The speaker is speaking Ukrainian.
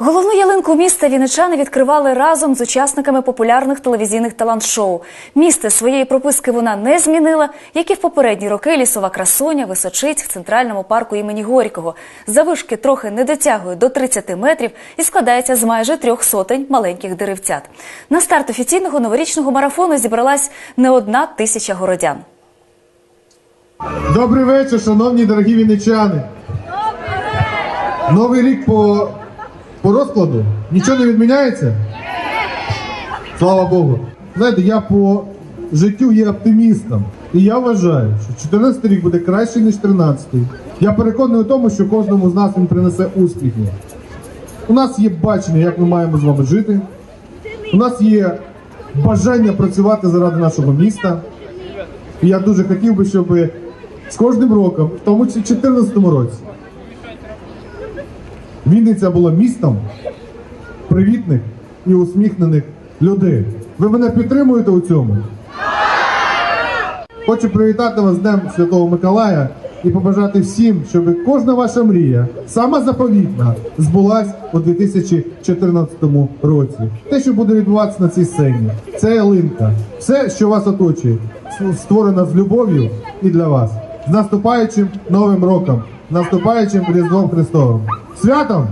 Головну ялинку міста вінничани відкривали разом з учасниками популярних телевізійних талант-шоу. Місце своєї прописки вона не змінила, як і в попередні роки лісова красоня височить в центральному парку імені Горького. Завишки трохи не дотягує до 30 метрів і складається з майже трьох сотень маленьких деревцят. На старт офіційного новорічного марафону зібралась не одна тисяча городян. Добрий вечір, шановні дорогі вінничани. Новий рік по, по розкладу нічого не відміняється? Слава Богу. Знаєте, я по життю є оптимістом. І я вважаю, що 14 рік буде кращий, ніж 13. Я переконаний у тому, що кожному з нас він принесе успіхи. У нас є бачення, як ми маємо з вами жити. У нас є бажання працювати заради нашого міста. І я дуже хотів би, щоб з кожним роком, в тому числі в 2014 році, Вінниця була містом привітних і усміхнених людей. Ви мене підтримуєте у цьому? Хочу привітати вас з Днем Святого Миколая і побажати всім, щоб кожна ваша мрія, сама заповітна, збулась у 2014 році. Те, що буде відбуватися на цій сцені, це ялинка. Все, що вас оточує, створено з любов'ю і для вас. З наступаючим новим роком, наступаючим Різдвом Христовим. Святом!